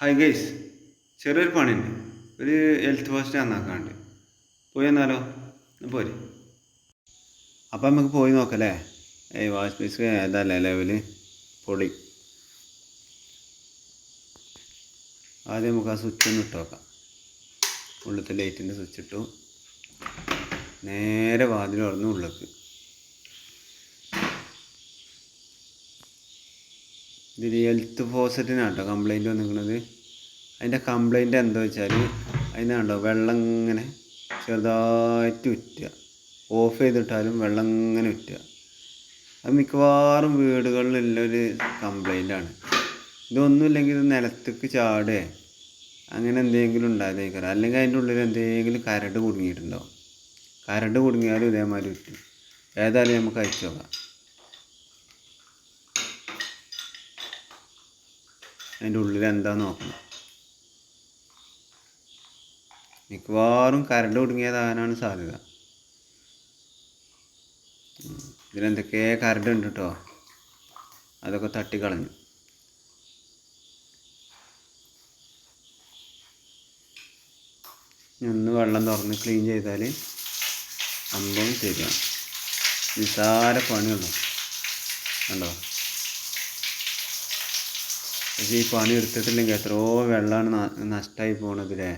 Hi guys ചെറിയൊരു പണിയുണ്ട്. ഒരു ഹെൽത്ത് പോസ്റ്റ് നന്നാക്കാണ്ട് പോയി എന്നാലോ പോര് പോരെ. അപ്പം നമുക്ക് പോയി നോക്കല്ലേ? ഏയ് വാഷ് പീസ് ഏതല്ലേ ലെവൽ പൊളി ആദ്യം നമുക്ക് ആ സ്വിച്ച് ഒന്ന് ഇട്ട് നോക്കാം. ഉള്ളത്തെ ലൈറ്റിന്റെ സ്വിച്ച് ഇട്ടു. നേരെ വാതിൽ തുറന്ന് ഉള്ളിലേക്ക്. ഇതിൽ ഹെൽത്ത് ഫോസറ്റിനാണ് കേട്ടോ കംപ്ലൈന്റ് വന്നിരിക്കുന്നത്. അതിന്റെ കംപ്ലൈന്റ് എന്താ വെച്ചാൽ അതിനാണ്ടോ വെള്ളം ഇങ്ങനെ ചെറുതായിട്ട് ഉറ്റുക. ഓഫ് ചെയ്തിട്ടാലും വെള്ളം ഇങ്ങനെ ഉറ്റുക. അത് മിക്കവാറും വീടുകളിലുള്ളൊരു ഒരു കംപ്ലൈന്റാണ് ഇതൊന്നുമില്ലെങ്കിൽ ഇത് നിലത്തേക്ക് ചാടുക. അങ്ങനെ എന്തെങ്കിലും ഉണ്ടായതേക്കാരം അല്ലെങ്കിൽ അതിന്റെ ഉള്ളിൽ എന്തെങ്കിലും കരട് കുടുങ്ങിയിട്ടുണ്ടാവും. കരട് കുടുങ്ങിയാലും ഇതേമാതിരി ഉറ്റും. ഏതായാലും നമുക്ക് അയച്ചു നോക്കാം. അതിന്റെ ഉള്ളിൽ എന്താ നോക്കണം. മിക്കവാറും കരണ്ട് കുടുങ്ങിയതാകാനാണ് സാധ്യത. ഇതിലെന്തൊക്കെ കരണ്ട് ഉണ്ട് കേട്ടോ അതൊക്കെ തട്ടിക്കളഞ്ഞു. ഒന്ന് വെള്ളം തുറന്ന് ക്ലീൻ ചെയ്താൽ സംഭവം ശരിയാണ്. നിസ്സാര പണിയുള്ളൂ. കണ്ടോ? പക്ഷേ ഈ പണി എടുത്തിട്ടില്ലെങ്കിൽ എത്രയോ വെള്ളമാണ് നഷ്ടമായി പോണതില്ലേ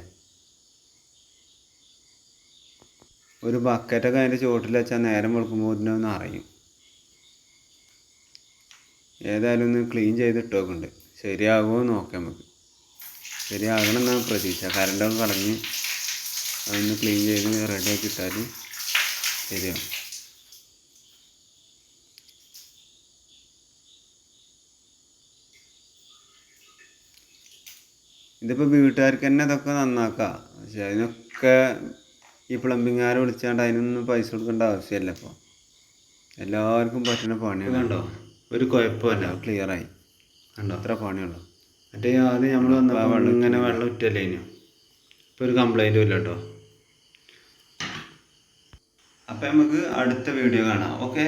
ഒരു ബക്കറ്റൊക്കെ അതിന്റെ ചുവട്ടിൽ വെച്ചാൽ നേരം വെളുക്കുമ്പോൾ ഇതിനൊന്ന് അറിയും. ഏതായാലും ഒന്ന് ക്ലീൻ ചെയ്തിട്ടൊക്കെ ശരിയാകുമോ നോക്കാം നമുക്ക്. ശരിയാകണം എന്നാണ് പ്രതീക്ഷ. കറണ്ടൊക്കെ കളഞ്ഞ് അതൊന്ന് ക്ലീൻ ചെയ്ത് റെഡിയാക്കി ഇട്ടാൽ ശരിയാവും. ഇതിപ്പോൾ വീട്ടുകാർക്ക് തന്നെ ഇതൊക്കെ നന്നാക്കാം. പക്ഷെ അതിനൊക്കെ ഈ പ്ലംബിങ്ങുകാരെ വിളിച്ചാണ്ട് അതിനൊന്നും പൈസ കൊടുക്കേണ്ട ആവശ്യമില്ല ഇപ്പോൾ എല്ലാവർക്കും പറ്റുന്ന പണിയാണ്. കണ്ടോ ഒരു കുഴപ്പമില്ല. ക്ലിയറായി കണ്ടോ അത്ര പണിയുള്ളൂ. മറ്റേ ആദ്യം നമ്മൾ വന്നപ്പോൾ ഇങ്ങനെ വെള്ളം ഉറ്റല്ലേ ഇനി? ഇപ്പോൾ ഒരു കംപ്ലൈന്റും ഇല്ല കേട്ടോ. അപ്പം നമുക്ക് അടുത്ത വീഡിയോ കാണാം. ഓക്കെ